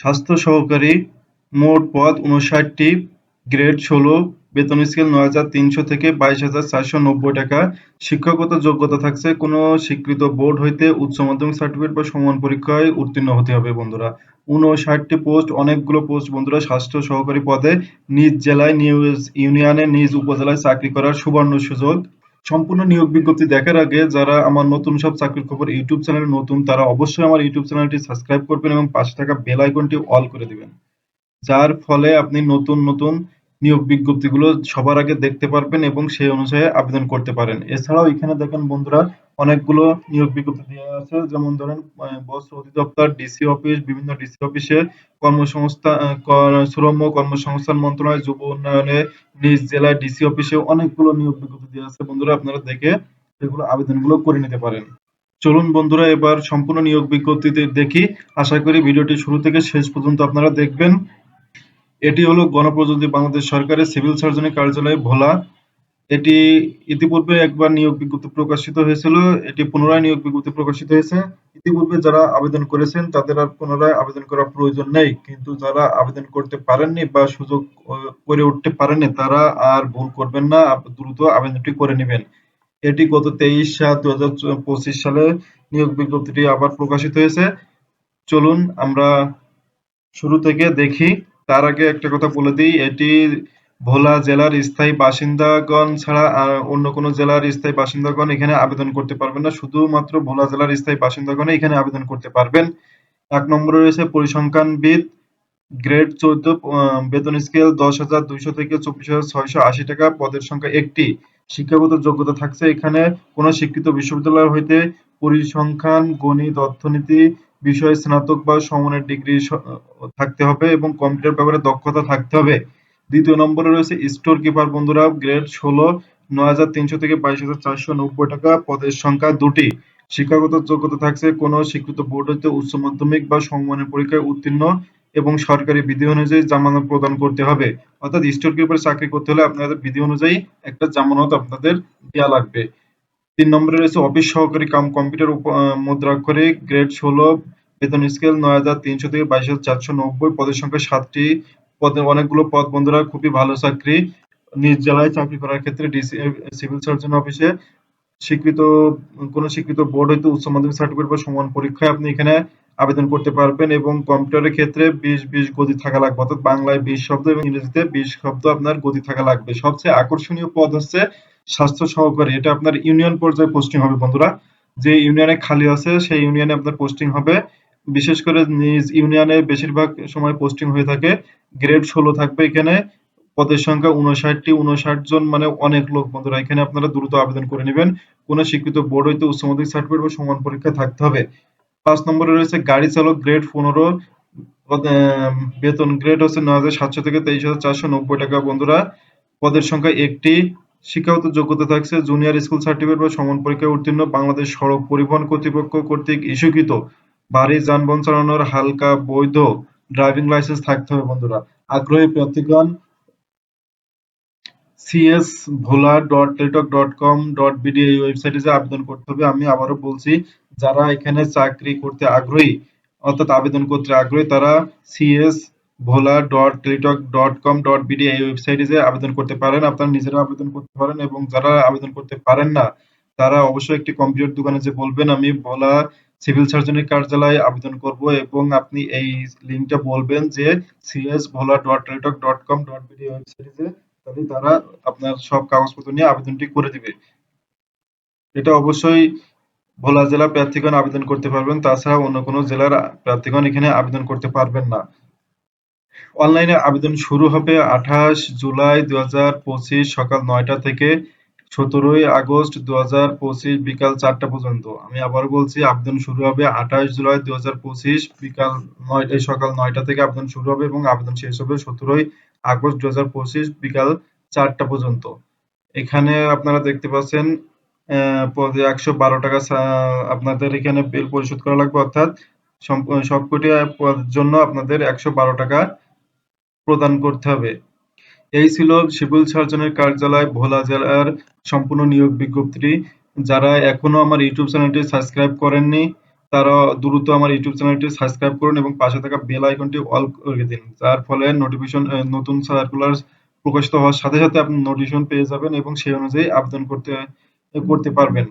স্বাস্থ্য সহকারী মোট পদ উনষাটটি, গ্রেড ষোলো, বেতন স্কেল নয় হাজার তিনশো থেকে বাইশ হাজার চারশো নব্বই টাকা। শিক্ষাগত যোগ্যতা থাকছে কোনো স্বীকৃত বোর্ড হইতে উচ্চ মাধ্যমিক সার্টিফিকেট বা সমান পরীক্ষায় উত্তীর্ণ হতে হবে বন্ধুরা। উনষাটটি পোস্ট, অনেকগুলো পোস্ট বন্ধুরা স্বাস্থ্য সহকারী পদে নিজ জেলায় নিজ ইউনিয়নে, নিজ উপজেলায় চাকরি করার সুবর্ণ সুযোগ। সম্পূর্ণ নিয়োগ বিজ্ঞপ্তি দেখার আগে যারা আমার নতুন সব চাকরির খবর ইউটিউব চ্যানেলে নতুন, তারা অবশ্যই আমার ইউটিউব চ্যানেলটি সাবস্ক্রাইব করবেন এবং পাশে থাকা বেল আইকনটি অল করে দিবেন। যার ফলে আপনি নতুন নতুন নিয়োগ বিজ্ঞপ্তিগুলো সবার আগে দেখতে পারবেন এবং সেই অনুসারে আবেদন করতে পারেন। এছাড়াও এখানে দেখেন বন্ধুরা, অনেকগুলো নিয়োগ বিজ্ঞপ্তি দেওয়া আছে। যেমন ধরেন বস্ত্র অধিদপ্তর, ডিসি অফিস, বিভিন্ন ডিসি অফিসে কর্মসংস্থা শ্রম ও কর্মসংস্থান মন্ত্রণালয়, যুব উন্নয়নে নিজ জেলায় ডিসি অফিসে অনেকগুলো নিয়োগ বিজ্ঞপ্তি দেওয়া আছে। বন্ধুরা, আপনারা দেখে সেগুলো আবেদনগুলো করে নিতে পারেন। চলুন বন্ধুরা, এবার সম্পূর্ণ নিয়োগ বিজ্ঞপ্তিতে দেখি। আশা করি ভিডিওটি শুরু থেকে শেষ পর্যন্ত আপনারা দেখবেন। এটি হলো গণপ্রজাতন্ত্রী বাংলাদেশ সরকারের সিভিল সার্জনের কার্যালয়, ভোলা। এটি ইতিপূর্বে একবার নিয়োগ বিজ্ঞপ্তি প্রকাশিত হয়েছিল। এটি পুনরায় নিয়োগ বিজ্ঞপ্তি প্রকাশিত হয়েছে। ইতিপূর্বে যারা আবেদন করেছেন, তাদের আর পুনরায় আবেদন করার প্রয়োজন নেই। কিন্তু যারা আবেদন করতে পারেননি বা সুযোগ করে উঠতে পারেননি, তারা আর ভুল করবেন না। দ্রুত আবেদনটি করে নেবেন। এটি গত তেইশ সাত দু হাজার পঁচিশ সালে নিয়োগ বিজ্ঞপ্তিটি আবার প্রকাশিত হয়েছে। চলুন আমরা শুরু থেকে দেখি। তার আগে একটা কথা বলে দিই, এটি ভোলা জেলার স্থায়ী বাসিন্দাগণ ছাড়া আর অন্য কোনো জেলার স্থায়ী বাসিন্দাগণ এখানে আবেদন করতে পারবেন না। শুধুমাত্র ভোলা জেলার স্থায়ী বাসিন্দাগণ এখানে আবেদন করতে পারবেন। এক নম্বরে রয়েছে পরিসংখ্যানবিদ, গ্রেড চৌদ্দ বেতন স্কেল দশ হাজার দুইশো থেকে চব্বিশ হাজার ছয়শো আশি টাকা। পদের সংখ্যা একটি। শিক্ষাগত যোগ্যতা থাকছে এখানে। কোন স্বীকৃত বিশ্ববিদ্যালয় হইতে পরিসংখ্যান, গণিত, অর্থনীতি বিষয়ে স্নাতক বা সমমানের ডিগ্রি থাকতে হবে এবং কম্পিউটার ব্যাপারে দক্ষতা থাকতে হবে। দ্বিতীয় নম্বরে রয়েছে স্টোর কিপার। বন্ধুরা, গ্রেড ষোলো, নয় হাজার তিনশো থেকে বাইশ হাজার চারশো নব্বই টাকা পদের সংখ্যা দুটি। শিক্ষাগত যোগ্যতা থাকছে কোনো স্বীকৃত বোর্ড হইতে উচ্চ মাধ্যমিক বা সমমানের পরীক্ষায় উত্তীর্ণ এবং সরকারি বিধি অনুযায়ী জামানত প্রদান করতে হবে। অর্থাৎ স্টোর কিপার চাকরি করতে হলে আপনাদের বিধি অনুযায়ী একটা জামানত আপনাদের দেওয়া লাগবে। তিন নম্বরে রয়েছে অফিস সহকারী কাম কম্পিউটার উপ- করে গ্রেড ষোলো, বেতন স্কেল নয় হাজার তিনশো থেকে বাইশ হাজার চারশো নব্বই, পদের সংখ্যা সাতটি। পদে অনেকগুলো পদ বন্ধুরা খুবই ভালো চাকরি। নিজ জেলায় চাকরি করার ক্ষেত্রে ডিসি সিভিল সার্জন অফিসে স্বীকৃত, কোন স্বীকৃত বোর্ড হইতে উচ্চ মাধ্যমিক সার্টিফিকেট বা সমান পরীক্ষায় আপনি এখানে আবেদন করতে পারবেন এবং কম্পিউটারের ক্ষেত্রে বিশ বিশ গতি থাকা লাগবে। অর্থাৎ বাংলায় বিশ শব্দ এবং ইংরেজিতে বিশ শব্দ আপনার গতি থাকা লাগবে। সবচেয়ে আকর্ষণীয় পদ হচ্ছে স্বাস্থ্য সহকারী। এটা আপনার ইউনিয়ন পর্যায়ে পোস্টিং হবে বন্ধুরা। যে ইউনিয়নে খালি আছে, সেই ইউনিয়নে আপনার পোস্টিং হবে। বিশেষ করে নিজ ইউনিয়নে বেশিরভাগ সময় পোস্টিং হয়ে থাকে। গ্রেড ষোলো থাকবে এখানে। পদের সংখ্যা উনষাটটি উনষাট জন মানে অনেক লোক বন্ধুরা। এখানে আপনারা দ্রুত আবেদন করে নেবেন। কোন স্বীকৃত বোর্ড হইতে উচ্চ মাধ্যমিক সার্টিফিকেট বা সমান পরীক্ষা থাকতে হবে। পাঁচ নম্বরে রয়েছে গাড়ি চালক গ্রেড পনেরো বেতন গ্রেড হচ্ছে নয় হাজার সাতশো থেকে তেইশ হাজার চারশো নব্বই টাকা বন্ধুরা। পদের সংখ্যা একটি, শিক্ষাগত যোগ্যতা থাকছে জুনিয়র স্কুল সার্টিফিকেট বা সমান পরীক্ষায় উত্তীর্ণ, বাংলাদেশ সড়ক পরিবহন কর্তৃপক্ষ কর্তৃক ইস্যুকৃত। ভারী যানবাহন চালানোর হালকা বৈধ ড্রাইভিং লাইসেন্স থাকতে হবে বন্ধুরা। আগ্রহী প্রার্থীগণ CS Bhola dot Teletalk dot com dot BD এই ওয়েবসাইটে যে আবেদন করতে হবে, আমি আবারও বলছি, যারা এখানে চাকরি করতে আগ্রহী, অর্থাৎ আবেদন করতে আগ্রহী, তারা CS Bhola dot Teletalk dot com dot BD এই ওয়েবসাইটে যে আবেদন করতে পারেন, আপনারা নিজেরা আবেদন করতে পারেন এবং যারা আবেদন করতে পারেন না, তারা অবশ্যই একটি কম্পিউটার দোকানে যে বলবেন, আমি ভোলা সিভিল সার্জনের কার্যালয়ে আবেদন করব এবং আপনি এই লিঙ্কটা বলবেন যে CS Bhola dot Teletalk dot com dot BD ওয়েবসাইটে তাহলে তারা আপনার সব কাগজপত্র নিয়ে আবেদনটি করে দিবে। এটা অবশ্যই ভোলা জেলা প্রার্থীগণ আবেদন করতে পারবেন, তাছাড়া অন্য কোনো জেলার প্রার্থীগণ এখানে আবেদন করতে পারবেন না। অনলাইনে আবেদন শুরু হবে আঠাশ জুলাই দুই হাজার পঁচিশ সকাল নয়টা থেকে সতেরোই আগস্ট দু হাজার পঁচিশ বিকাল চারটা পর্যন্ত। আমি আবার বলছি, আবেদন শুরু হবে আঠাশ জুলাই দু হাজার পঁচিশ বিকাল নয়টা সকাল নয়টা থেকে আবেদন শুরু হবে এবং আবেদন শেষ হবে সতেরোই আগস্ট দু হাজার পঁচিশ বিকাল চারটা পর্যন্ত। এখানে আপনারা দেখতে পাচ্ছেন একশো বারো টাকা আপনাদের এখানে বিল পরিশোধ করা লাগবে, অর্থাৎ সবকটি জন্য আপনাদের একশো বারো টাকা প্রদান করতে হবে। এই ছিল সিভিল সার্জনের কার্যালয় ভোলা জেলার সম্পূর্ণ নিয়োগ বিজ্ঞপ্তি। যারা এখনও আমার ইউটিউব চ্যানেলটি সাবস্ক্রাইব করেননি, তারা দ্রুত আমার ইউটিউব চ্যানেলটি সাবস্ক্রাইব করুন এবং পাশে থাকা বেল আইকনটি অল করে দিন। যার ফলে নোটিফিকেশন নতুন সার্কুলার প্রকাশিত হওয়ার সাথে সাথে আপনি নোটিফিকেশন পেয়ে যাবেন এবং সেই অনুযায়ী আবেদন করতে করতে পারবেন।